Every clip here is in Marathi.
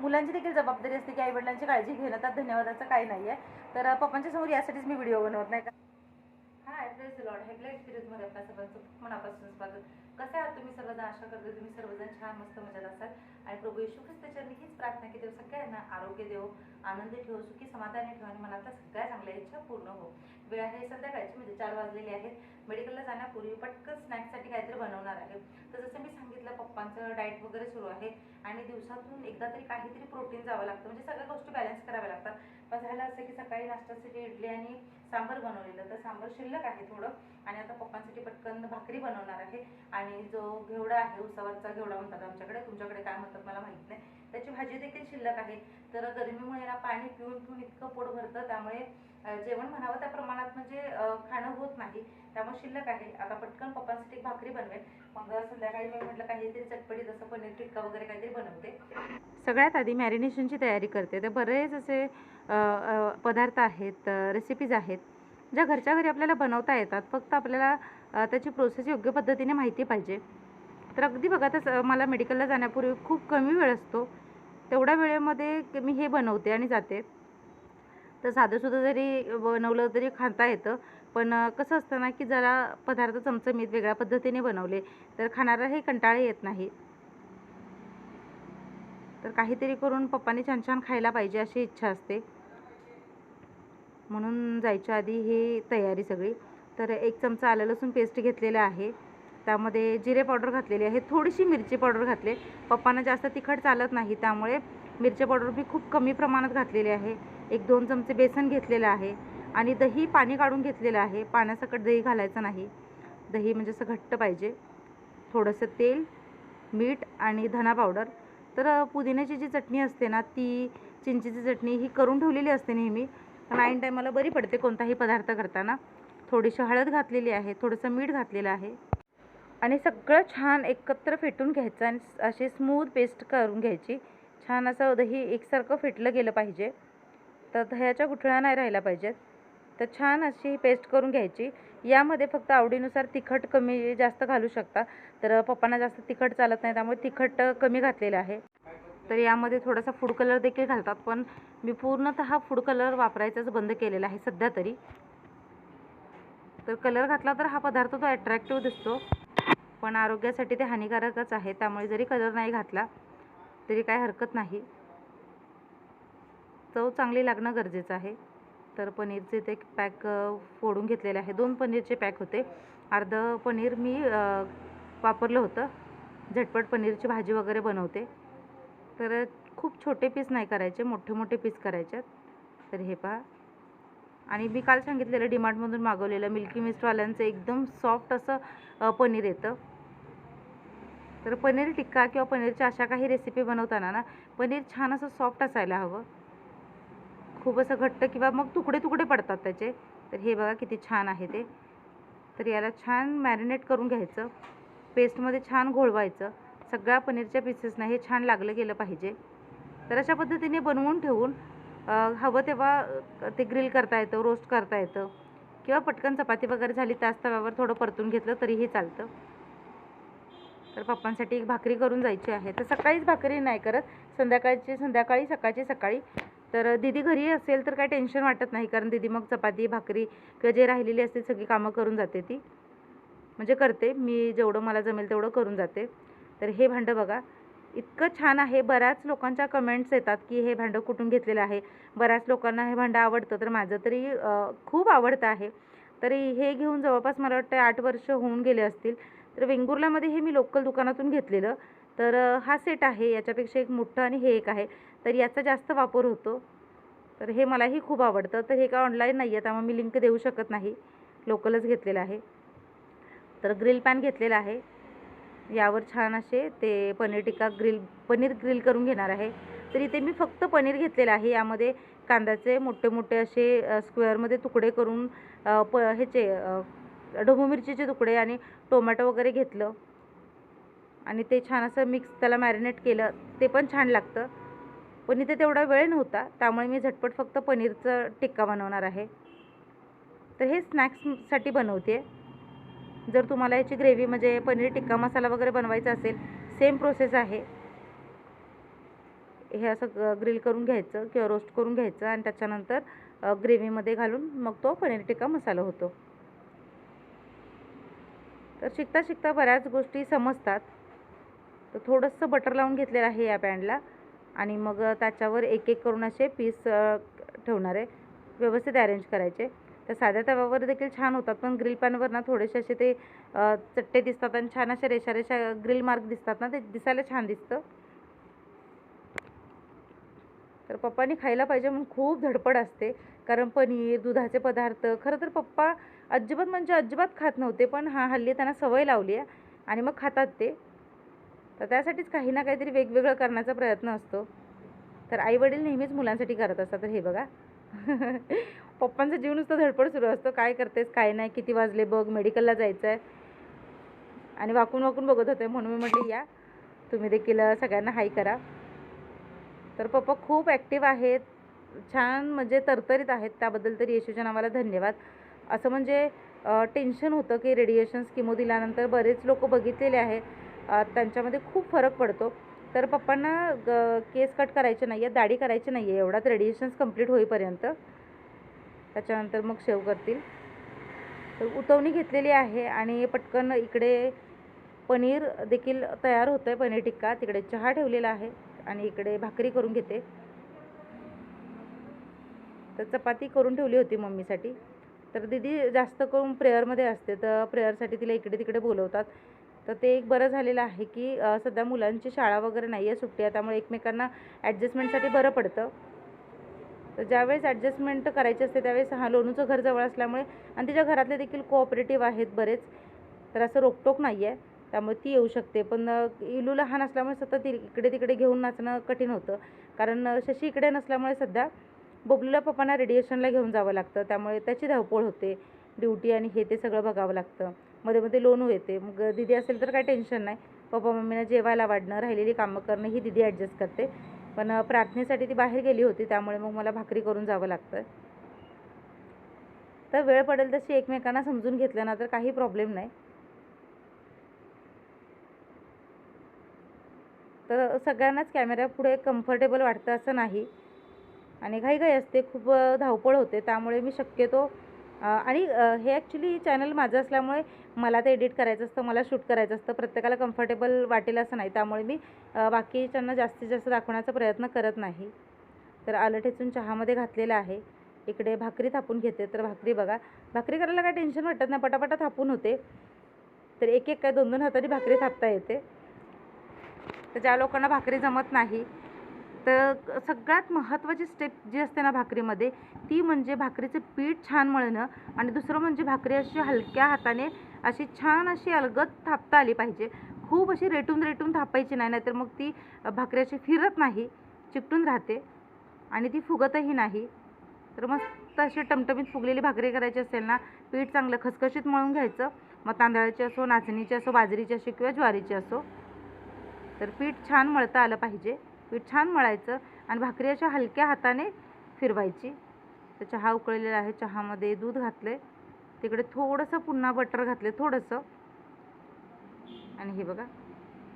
मुलांची देखील जबाबदारी असते की आईवडिलांची काळजी घेणं तर धन्यवादाचं काही नाही आहे तर पप्पांच्या समोर यासाठीच मी व्हिडिओ बनवत नाही का? हाय प्रेस लॉर्ड हेडलाईन सिरीजमध्ये आपल्या सगळ्यांचं मनापासून स्वागत. कसं आहात तुम्ही सर्वजण? आशा करते तुम्ही सर्वजण छान मस्त मजेत असाल. आणि प्रभू येशू ख्रिस्ताच्या हीच प्रार्थना की देव सगळ्यांना आरोग्य देव आनंद ठेव सुखी समाधानी ठेवा आणि मनातल्या सगळ्या चांगल्या इच्छा पूर्ण हो. वेळ आहे संध्याकाळची म्हणजे चार वाजलेली आहेत. मेडिकलला जाण्यापूर्वी पटकन स्नॅक्ससाठी काहीतरी बनवणार आहे. तर जसं मी सांगितलं पप्पांचं डाएट वगैरे सुरू आहे आणि दिवसातून एकदा तरी काहीतरी प्रोटीन जावं लागतं. म्हणजे सगळ्या गोष्टी बॅलन्स कराव्या लागतात. पण झालं असं की सकाळी नाश्त्यासाठी इडली आणि सांबार बनवलेलं. तर सांबर शिल्लक आहे थोडं. आणि आता पप्पांसाठी पटकन भाकरी बनवणार आहे. आणि जो घेवडा आहे उसावरचा घेवडा म्हणतात आमच्याकडे तुमच्याकडे काय म्हणतात मला माहीत नाही. त्याची भाजी देखील शिल्लक आहे. तर गरमीमुळे ना पाणी पिऊन पिऊन इतकं पोट भरतं त्यामुळे जेवण म्हणावं त्या प्रमाणात म्हणजे खाणं होत नाही. त्यामुळे शिल्लक आहे. आता पटकन पप्पांसाठी भाकरी बनवेल मग संध्याकाळी मी म्हटलं काहीतरी चटपटी जसं पनीर टिक्का वगैरे काहीतरी बनवते. सगळ्यात आधी मॅरिनेशनची तयारी करते. तर बरेच असे पदार्थ आहेत रेसिपीज आहेत. ज्या घरच्या घरी आपल्याला बनवता येतात फक्त आपल्याला त्याची प्रोसेस योग्य पद्धतीने माहिती पाहिजे. तर अगदी बघा तसं मला मेडिकलला जाण्यापूर्वी खूप कमी वेळ असतो. तेवढ्या वेळेमध्ये मी हे बनवते आणि जाते. तर साधंसुद्धा जरी बनवलं तरी खाता येतं. पण कसं असतं ना की जरा पदार्थ चमचमीत वेगळ्या पद्धतीने बनवले तर खाणाराही कंटाळा येत नाही. तर काहीतरी करून पप्पांनी छान छान खायला पाहिजे अशी इच्छा असते. म्हणून जायच्या आधी ही तयारी सगळी. तर एक चमचा आलं लसूण पेस्ट घेतलेला आहे. त्यामध्ये जिरे पावडर घातलेली आहे. थोडीशी मिरची पावडर घातली. पप्पांना जास्त तिखट चालत नाही त्यामुळे मिरची पावडर मी खूप कमी प्रमाणात घातलेली आहे. एक दोन चमचे बेसन घेतलेलं आहे. आणि दही पाणी काढून घेतलेलं आहे. पाण्यासकट दही घालायचं नाही. दही म्हणजे असं घट्ट पाहिजे. थोडंसं तेल मीठ आणि धना पावडर. तर पुदिन्याची जी चटणी असते ना ती चिंचेची चटणी ही करून ठेवलेली असते नेहमी. पण ऐन टायमाला बरी पडते कोणताही पदार्थ करताना. थोडीशी हळद घातलेली आहे थोडंसं मीठ घातलेलं आहे. आणि सगळं छान एकत्र फेटून घ्यायचं आणि अशी स्मूथ पेस्ट करून घ्यायची. छान असं दही एकसारखं फेटलं गेलं पाहिजे. तर दह्याच्या गुठळ्या नाही राहिल्या पाहिजेत. तर छान अशी पेस्ट करून घ्यायची. यामध्ये फक्त आवडीनुसार तिखट कमी जास्त घालू शकता. तर पप्पांना जास्त तिखट चालत नाही त्यामुळे तिखट कमी घातलेलं आहे. तर यामध्ये थोडासा फूड कलर देखील घालतात पण मी पूर्णतः फूड कलर वापरायचाच बंद केलेला आहे सध्या तरी. तर कलर घातला तर हा पदार्थ तो अट्रॅक्टिव्ह दिसतो पण आरोग्यासाठी ते हानिकारकच आहे. त्यामुळे जरी कलर नाही घातला तरी काय हरकत नाही. चव चांगली लागणं गरजेचं आहे. तर पनीरचे ते पॅक फोडून घेतलेले आहे. दोन पनीरचे पॅक होते. अर्धं पनीर मी वापरलं होतं. झटपट पनीरची भाजी वगैरे बनवते. तर खूप छोटे पीस नाही करायचे मोठे मोठे पीस करायचे. तर हे पहा. आणि मी काल सांगितलेलं डीमार्टमधून मागवलेलं मिल्की मिस्टवाल्यांचं एकदम सॉफ्ट असं पनीर येतं. तर पनीर टिक्का किंवा पनीरच्या अशा काही रेसिपी बनवताना ना पनीर छान असं सॉफ्ट असायला हवं. खूप असं घट्ट किंवा मग तुकडे तुकडे पडतात त्याचे. तर हे बघा किती छान आहे ते. तर याला छान मॅरिनेट करून घ्यायचं. पेस्टमध्ये छान घोळवायचं. सगळ्या पनीरच्या पीसेसना हे छान लागलं गेलं पाहिजे. तर अशा पद्धतीने बनवून ठेवून हवं तेव्हा ते ग्रिल करता येतं रोस्ट करता येतं. किंवा पटकन चपाती वगैरे झाली त्याच तव्यावर थोडं परतून घेतलं तरीही चालतं. तर पप्पांसाठी एक भाकरी करून जायची आहे. तर सकाळीच भाकरी नाही करत. संध्याकाळची संध्याकाळी सकाळची सकाळी. तर दिदी घरी असेल तर काही टेन्शन वाटत नाही. कारण दिदी मग चपाती भाकरी किंवा जे राहिलेली असतील सगळी कामं करून जाते ती. म्हणजे करते. मी जेवढं मला जमेल तेवढं करून जाते. तर हे भांडं बघा. इतकं छान आहे. बऱ्याच लोकांच्या कमेंट्स येतात की हे भांडं कुठून घेतलेलं आहे? बऱ्याच लोकांना हे भांडं आवडतं. तर माझं तरी खूप आवडतं आहे. तरी हे घेऊन जवळपास मला वाटतं आठ वर्ष होऊन गेले असतील. तर वेंगुर्ल्यामध्ये हे मी लोकल दुकानातून घेतलेलं. तर हा सेट आहे. याच्यापेक्षा एक मोठं आणि हे एक आहे. तर याचा जास्त वापर होतो. तर हे मलाही खूप आवडतं. तर हे काय ऑनलाईन नाही आहे त्यामुळे मी लिंक देऊ शकत नाही. लोकलच घेतलेलं आहे. तर ग्रिल पॅन घेतलेला आहे. यावर छान असे ते पनीर टिक्का ग्रिल पनीर ग्रिल करून घेणार आहे. तर इथे मी फक्त पनीर घेतलेलं आहे. यामध्ये कांद्याचे मोठे मोठे असे स्क्वेअरमध्ये तुकडे करून प ह्याचे अ, मिरचीचे तुकडे आणि टोमॅटो वगैरे घेतलं. आणि ते छान असं मिक्स त्याला मॅरिनेट केलं ते पण छान लागतं. पण इथे तेवढा वेळ नव्हता त्यामुळे मी झटपट फक्त पनीरचं टिक्का बनवणार आहे. तर हे स्नॅक्ससाठी बनवते जर तुम्हाला याची ग्रेव्ही म्हणजे पनीर टिक्का मसाला वगैरे बनवायचा असेल सेम प्रोसेस आहे. हे असं ग्रिल करून घ्यायचं किंवा रोस्ट करून घ्यायचं आणि त्याच्यानंतर ग्रेव्हीमध्ये घालून मग तो पनीर टिक्का मसाला होतो. तर शिकता शिकता बऱ्याच गोष्टी समजतात. तर थोडंसं बटर लावून घेतलेलं आहे या पॅनला आणि मग त्याच्यावर एक एक करून असे पीस ठेवणार आहे. व्यवस्थित अरेंज करायचे. तर साध्या तव्यावर देखील छान होतात पण ग्रिल पॅनवर ना थोडेसे असे ते चट्टे दिसतात आणि छान अशा रेषा रेषा ग्रिल मार्क दिसतात ना ते दिसायला छान दिसतं. तर पप्पानी खायला पाहिजे म्हणून खूप धडपड असते कारण पनीर दुधाचे पदार्थ खरं तर पप्पा अजिबात म्हणजे अजिबात खात नव्हते पण हा हल्ली त्यांना सवय लावली आहे आणि मग खातात ते. तर त्यासाठीच काही ना काहीतरी वेगवेगळं करण्याचा प्रयत्न असतो. तर आई वडील नेहमीच मुलांसाठी करत असतात तर हे बघा. पप्पांचं जीव नुसतं धडपड सुरू असतो. काय करतेस काय नाही किती वाजले बघ मेडिकलला जायचं आहे आणि वाकून वाकून बघत होते म्हणून मी म्हटलं या तुम्ही देखील सगळ्यांना हाय करा. तर पप्पा खूप ॲक्टिव्ह आहेत. छान म्हणजे तरतरीत आहेत. त्याबद्दल तरी येशूच्या नावाला धन्यवाद. असं म्हणजे टेन्शन होतं की रेडिएशन्स किमो दिल्यानंतर बरेच लोक बघितलेले आहे त्यांच्यामध्ये खूप फरक पडतो. तर पप्पांना ग केस कट करायचे नाही आहे दाढी करायची नाही आहे एवढाच रेडिएशन्स कंप्लीट होईपर्यंत. त्याच्यानंतर मग शेव करतील. तर उतवणी घेतलेली आहे आणि पटकन इकडे पनीर देखील तयार होतं आहे पनीर टिक्का. तिकडे चहा ठेवलेला आहे आणि इकडे भाकरी करून घेते. तर चपाती करून ठेवली होती मम्मीसाठी. तर दीदी जास्त करून प्रेयरमध्ये असते तर प्रेयरसाठी तिला इकडे तिकडे बोलवतात. तर ते एक बरं झालेलं आहे की सध्या मुलांची शाळा वगैरे नाही आहे सुट्टी आहे त्यामुळे एकमेकांना ॲडजस्टमेंटसाठी बरं पडतं. तर ज्यावेळेस ॲडजस्टमेंट करायची असते त्यावेळेस हा लोणूचं घर जवळ असल्यामुळे आणि तिच्या घरातले देखील कोऑपरेटिव्ह आहेत बरेच तर असं रोकटोक नाही आहे त्यामुळे ती येऊ शकते. पण इलू लहान असल्यामुळे सतत इकडे तिकडे घेऊन नाचणं कठीण होतं. कारण शशी इकडे नसल्यामुळे सध्या बबलूला पप्पांना रेडिएशनला घेऊन जावं लागतं. त्यामुळे त्याची धावपळ होते. ड्युटी आणि हे ते सगळं बघावं लागतं. मध्ये मध्ये लोनू येते मग दिदी असेल तर काही टेन्शन नाही. पप्पा मम्मीनं जेवायला वाढणं राहिलेली कामं करणं ही दिदी ॲडजस्ट करते. पण प्रार्थनेसाठी ती बाहेर गेली होती त्यामुळे मग मला भाकरी करून जावं लागतं. तर वेळ पडेल तशी एकमेकांना समजून घेतलं ना तर काही प्रॉब्लेम नाही. तर सगळ्यांनाच कॅमेऱ्यापुढे कम्फर्टेबल वाटतं असं नाही. आणि घाईघाई असते खूप धावपळ होते त्यामुळे मी शक्यतो आणि हे ॲक्च्युली चॅनल माझं असल्यामुळे मला ते एडिट करायचं असतं मला शूट करायचं असतं. प्रत्येकाला कम्फर्टेबल वाटेल असं नाही. त्यामुळे मी बाकीच्यांना जास्तीत जास्त दाखवण्याचा प्रयत्न करत नाही. तर आलं ठेचून चहामध्ये घातलेलं आहे. इकडे भाकरी थापून घेते. तर भाकरी बघा. भाकरी करायला काय टेन्शन वाटत नाही. पटापटा थापून होते. तर एक एक काय दोन दोन हाताने भाकरी थापता येते. तर ज्या लोकांना भाकरी जमत नाही तर सगळ्यात महत्त्वाची स्टेप जी असते ना भाकरीमध्ये ती म्हणजे भाकरीचं पीठ छान मळणं आणि दुसरं म्हणजे भाकरी अशी हलक्या हाताने अशी छान अशी अलगद थापता आली पाहिजे. खूप अशी रेटून रेटून थापायची नाही नाहीतर मग ती भाकरी अशी फिरत नाही चिकटून राहते आणि ती फुगतही नाही. तर मस्त अशी टमटमीत फुगलेली भाकरी करायची असेल ना पीठ चांगलं खसखशीत मळून घ्यायचं. मग तांदळाची असो नाचणीची असो बाजरीची असो किंवा ज्वारीची असो तर पीठ छान मळता आलं पाहिजे. पीठ छान मळायचं आणि भाकरी अशा हलक्या हाताने फिरवायची. तर चहा उकळलेला आहे. चहामध्ये दूध घातले तिकडे थोडंसं पुन्हा बटर घातले थोडंसं. आणि हे बघा.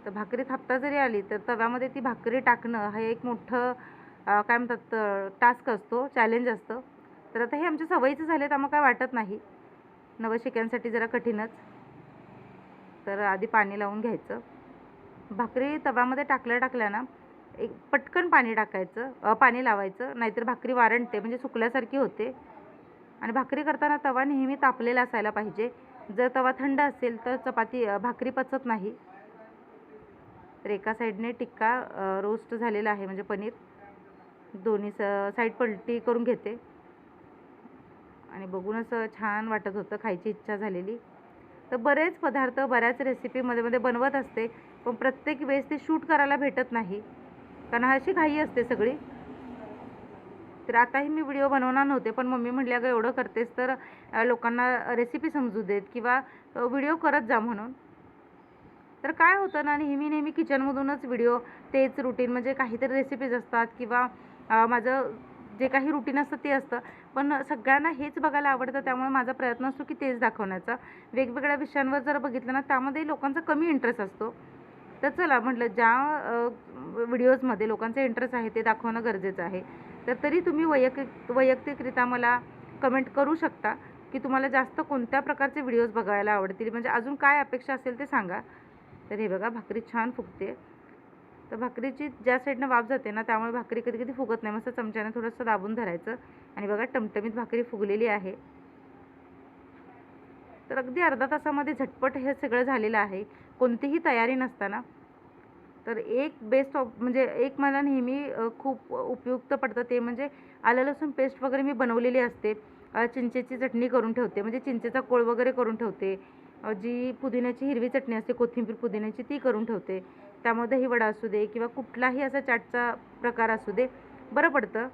तर भाकरी थापता जरी आली तर तव्यामध्ये ती भाकरी टाकणं हे एक मोठं काय म्हणतात टास्क असतो चॅलेंज असतं. तर आता हे आमच्या सवयीचं झाले आम्हाला काय वाटत नाही. नवशिक्यांसाठी जरा कठीणच. तर आधी पाणी लावून घ्यायचं. भाकरी तव्यामध्ये टाकल्या टाकल्या ना एक पटकन पाणी टाकायचं पाणी लावायचं नाहीतर भाकरी वारंटते म्हणजे सुकल्यासारखी होते. आणि भाकरी करताना तवा नेहमी तापलेला असायला पाहिजे. जर तवा थंड असेल तर चपाती भाकरी पचत नाही. तर एका साईडने टिक्का रोस्ट झालेला आहे म्हणजे पनीर. दोन्ही स साईड पलटी करून घेते. आणि बघूनच छान वाटत होतं खायची इच्छा झालेली. तर बरेच पदार्थ बऱ्याच रेसिपीमध्ये मध्ये बनवत असते पण प्रत्येक वेळेस ते शूट करायला भेटत नाही. कारण अशी घाई असते सगळी. तर आताही मी व्हिडिओ बनवणार नव्हते पण मम्मी म्हटल्या का एवढं करतेस तर लोकांना रेसिपी समजू देत किंवा व्हिडिओ करत जा म्हणून. तर काय होतं ना नेहमी नेहमी किचनमधूनच व्हिडिओ तेच रुटीन म्हणजे काहीतरी रेसिपीज असतात किंवा माझं जे काही रुटीन असतं ते असतं. पण सगळ्यांना हेच बघायला आवडतं त्यामुळे माझा प्रयत्न असतो की तेच दाखवण्याचा. वेगवेगळ्या विषयांवर जर बघितलं ना त्यामध्ये लोकांचा कमी इंटरेस्ट असतो. तर चला म्हटलं ज्या व्हिडिओजमध्ये लोकांचा इंटरेस्ट आहे ते दाखवणं गरजेचं आहे. तर तरी तुम्ही वैयक्तिक वैयक्तिकरित्या मला कमेंट करू शकता की तुम्हाला जास्त कोणत्या प्रकारचे व्हिडिओज बघायला आवडतील? म्हणजे अजून काय अपेक्षा असेल ते सांगा. तर हे बघा भाकरी छान फुगते. तर भाकरीची ज्या साईडनं वाफ जाते ना त्यामुळे भाकरी कधी कधी फुगत नाही. मस्त चमच्याने थोडंसं दाबून धरायचं. आणि बघा टमटमीत भाकरी फुगलेली आहे. तर अगदी अर्धा तासामध्ये झटपट हे सगळं झालेलं आहे. कोणतीही तयारी नसताना तर एक बेस्ट ऑप म्हणजे एक मला नेहमी खूप उपयुक्त पडतं ते म्हणजे आलं लसूण पेस्ट वगैरे मी बनवलेली असते. चिंचेची चटणी करून ठेवते म्हणजे चिंचेचा कोळ वगैरे करून ठेवते. जी पुदिन्याची हिरवी चटणी असते कोथिंबीर पुदिन्याची ती करून ठेवते. त्यामध्ये ही वडा असू दे किंवा कुठलाही असा चाटचा प्रकार असू दे बरं पडतं.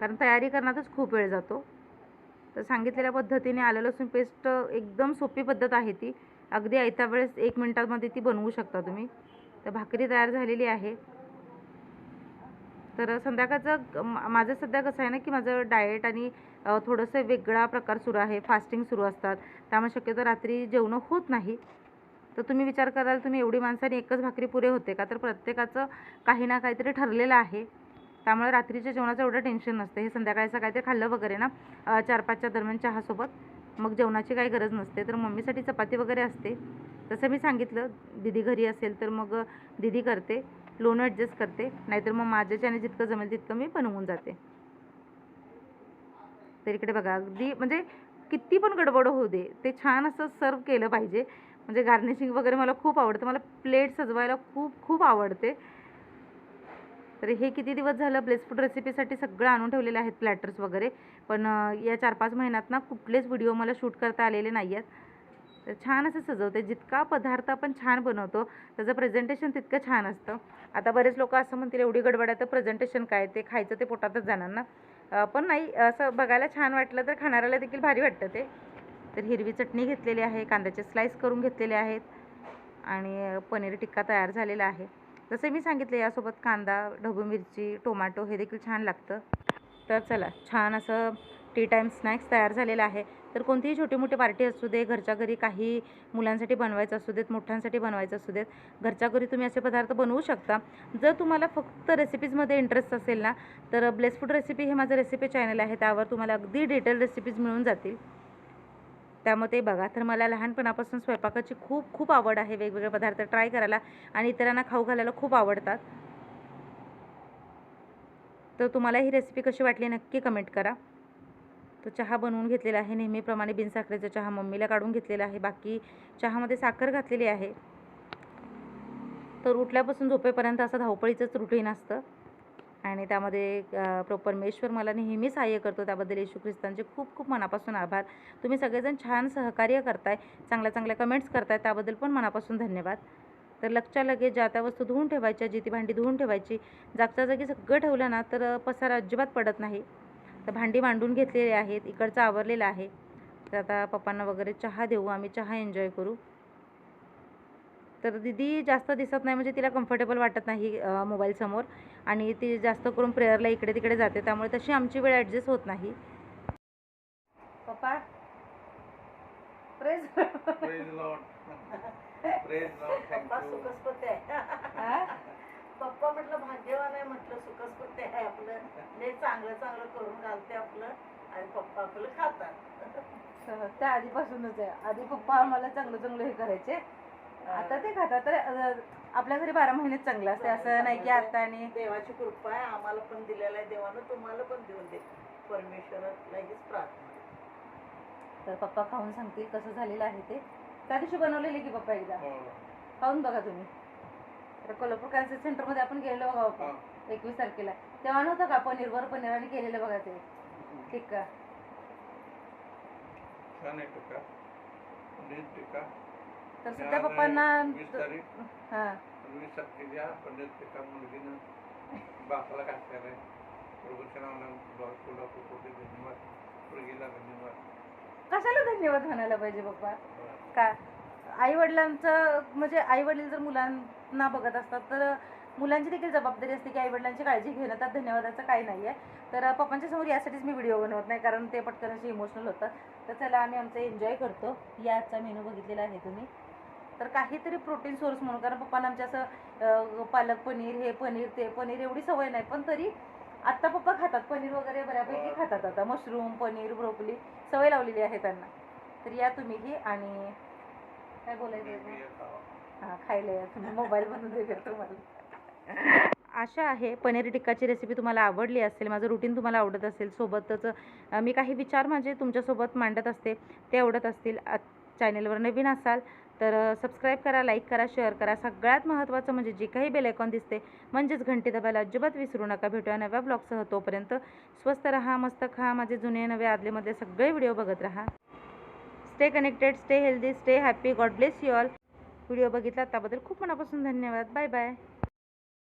कारण तयारी करण्यातच खूप वेळ जातो. तर सांगितलेल्या पद्धतीने आलं लसूण पेस्ट एकदम सोपी पद्धत आहे ती. अगदी आयत्या वेळेस एक मिनटामध्ये ती बनवू शकता तुम्ही. तर भाकरी तयार झालेली आहे. तर संध्याकाळचं माझं सध्या कसं आहे ना की माझं डाएट आणि थोडंसं वेगळा प्रकार सुरू आहे. फास्टिंग सुरू असतात. त्यामुळे शक्यतो रात्री जेवणं होत नाही. तर तुम्ही विचार कराल तुम्ही एवढी माणसाने एकच भाकरी पुरे होते का? तर प्रत्येकाचं काही ना काहीतरी ठरलेलं आहे. त्यामुळे रात्रीच्या जेवणाचं एवढं टेन्शन नसतं. हे संध्याकाळचं काहीतरी खाल्लं वगैरे ना चार पाचच्या दरम्यान चहासोबत. मग जेवणाची काही गरज नसते. तर मम्मीसाठी चपाती वगैरे असते. तसं मी सांगितलं दिदी घरी असेल तर मग दिदी करते लोणं ॲडजस्ट करते नाहीतर मग माझ्याच्याने जितकं जमेल तितकं मी बनवून जाते. तर इकडे बघा अगदी म्हणजे किती पण गडबड होऊ दे ते छान असं सर्व केलं पाहिजे. म्हणजे गार्निशिंग वगैरे मला खूप आवडतं. मला प्लेट सजवायला खूप खूप आवडते. तर हे किती दिवस झालं ब्लेस फूड रेसिपीसाठी सगळं आणून ठेवलेले आहेत प्लॅटर्स वगैरे? पण या चार पाच महिन्यात ना कुठलेच व्हिडिओ मला शूट करता आलेले नाही आहेत तर छान असं सजवते. जितका पदार्थ आपण छान बनवतो त्याचं प्रेझेंटेशन तितकं छान असतं. आता बरेच लोक असं म्हणतील एवढी गडबड आहे तर प्रेझेंटेशन काय? ते खायचं ते पोटातच जाणार ना? पण नाही असं बघायला छान वाटलं तर खाणाऱ्याला देखील भारी वाटतं ते. तर हिरवी चटणी घेतलेली आहे कांद्याचे स्लाईस करून घेतलेले आहेत आणि पनीर टिक्का तयार झालेला आहे. जसं मी सांगितलं यासोबत कांदा ढबू मिरची टोमॅटो हे देखील छान लागतं. तर चला छान असं टी टाईम स्नॅक्स तयार झालेलं आहे. तर कोणतीही छोटी मोठी पार्टी असू दे घरच्या घरी काही मुलांसाठी बनवायचं असू देत मोठ्यांसाठी बनवायचं असू देत घरच्या घरी तुम्ही असे पदार्थ बनवू शकता. जर तुम्हाला फक्त रेसिपीजमध्ये इंटरेस्ट असेल ना तर ब्लेस फूड रेसिपी हे माझं रेसिपी चॅनल आहे. त्यावर तुम्हाला अगदी डिटेल रेसिपीज मिळून जातील. त्यामध्ये बघा. तर मला लहानपणापासून स्वयंपाकाची खूप खूप आवड आहे. वेगवेगळे पदार्थ ट्राय करायला आणि इतरांना खाऊ घालायला खूप आवडतात. तर तुम्हाला ही रेसिपी कशी वाटली नक्की कमेंट करा. तो चहा बनवून घेतलेला आहे. नेहमीप्रमाणे बिनसाखरेचा चहा मम्मीला काढून घेतलेला आहे. बाकी चहामध्ये साखर घातलेली आहे. तर उठल्यापासून झोपेपर्यंत असं धावपळीचंच रुटीन असतं. आणि त्यामध्ये प्रोपरमेश्वर मला नेहमी सहाय्य करतो त्याबद्दल येशू ख्रिस्तांचे खूप खूप मनापासून आभार. तुम्ही सगळेजण छान सहकार्य करताय चांगल्या चांगल्या कमेंट्स करताय त्याबद्दल पण मनापासून धन्यवाद. तर लगच्या लगेच ज्या त्या वस्तू धुवून ठेवायच्या जी ती भांडी धुवून ठेवायची जागच्या जागी सगळं ठेवलं ना तर पसारा अजिबात पडत नाही. तर भांडी मांडून घेतलेली आहेत इकडचं आवरलेलं आहे. तर आता पप्पांना वगैरे चहा देऊ आम्ही चहा एन्जॉय करू. तर दिदी जास्त दिसत नाही म्हणजे तिला कम्फर्टेबल वाटत नाही मोबाईलसमोर आणि ती जास्त करून प्रेयरला इकडे तिकडे जाते त्यामुळे तशी आमची वेळ ॲडजस्ट होत नाही. पप्पा? Lord. पप्पा म्हटलं भाग्यवान आहे म्हटलं सुखस्पती आहे आपलं. लय चांगलं चांगलं करून घालते आपलं. आणि पप्पा आपलं खातात. त्या आधीपासूनच आहे. आधी पप्पा आम्हाला चांगलं चांगलं हे करायचे. आता ते खातात तर अ, आपल्या घरी बारा महिनेच चांगलं असते असं नाही की आता आणि देवाची कृपा आहे आम्हाला पण दिलेला आहे देवानं तुम्हाला पण देऊन दे. परमेश्वराला हीच प्रार्थना. तर पप्पा खाऊन सांगतील कसं झालेलं आहे ते. त्या दिवशी बनवलेले की पप्पा एकदा? हो. खाऊन बघा तुम्ही. तर कोल्हापूर कॅन्सर सेंटरमध्ये आपण गेलो बघा. पप्पा एकवीस तारखेला. तेव्हा नव्हतं का पनीरवर पनीर आणि केलेलं बघा ते. टिक्का छान आहे टिका. पनीर टिका. तर सध्या पप्पांना वीस तारीख हां. वीस तारखेच्या पनीर टिका मुलगीनं बापाला घातलेला आहे प्रभूच्या नावानं ब- कोल्हापूर कोटी धन्यवाद. मुलगीला धन्यवाद. कशाला धन्यवाद म्हणायला पाहिजे पप्पा? का? आई वडिलांचं म्हणजे आई वडील जर मुलांना बघत असतात तर मुलांची देखील जबाबदारी असते की आई वडिलांची काळजी घेणं त्यात धन्यवादाचं काही नाही आहे तर पप्पांच्या समोर यासाठीच मी व्हिडिओ बनवत नाही कारण ते पटकन असे इमोशनल होतात तर चला आम्ही आमचं एन्जॉय करतो. या आजचा मेनू बघितलेला आहे तुम्ही. तर काहीतरी प्रोटीन सोर्स म्हणून कारण पप्पांना आमच्या असं पालक पनीर हे पनीर ते पनीर एवढी सवय नाही पण तरी आत्ता पप्पा खातात पनीर वगैरे बऱ्यापैकी. खातात आता मशरूम पनीर ब्रोकली सवय लावलेली आहे त्यांना तर या तुम्ही ही आणि काय बोलायचं. हा खायला या तुम्ही मोबाईल बनवून देते तुम्हाला आशा आहे पनीर टिक्काची रेसिपी तुम्हाला आवडली असेल माझं रुटीन तुम्हाला आवडत असेल सोबतच मी काही विचार माझे तुमच्यासोबत मांडत असते ते आवडत असतील चॅनेलवर नवीन असाल तर सबस्क्राईब करा लाईक करा शेअर करा. सगळ्यात महत्त्वाचं म्हणजे जे काही बेलायकॉन दिसते म्हणजेच घंटी दबायला अजिबात विसरू नका. भेटूया नव्या ब्लॉगसह तोपर्यंत. स्वस्त राहा मस्त खा. माझे जुने नवे आदलेमधले सगळे व्हिडिओ बघत राहा. Stay connected stay healthy stay happy God bless you all video बघितला त्याबद्दल खूप मनापासून धन्यवाद. Bye bye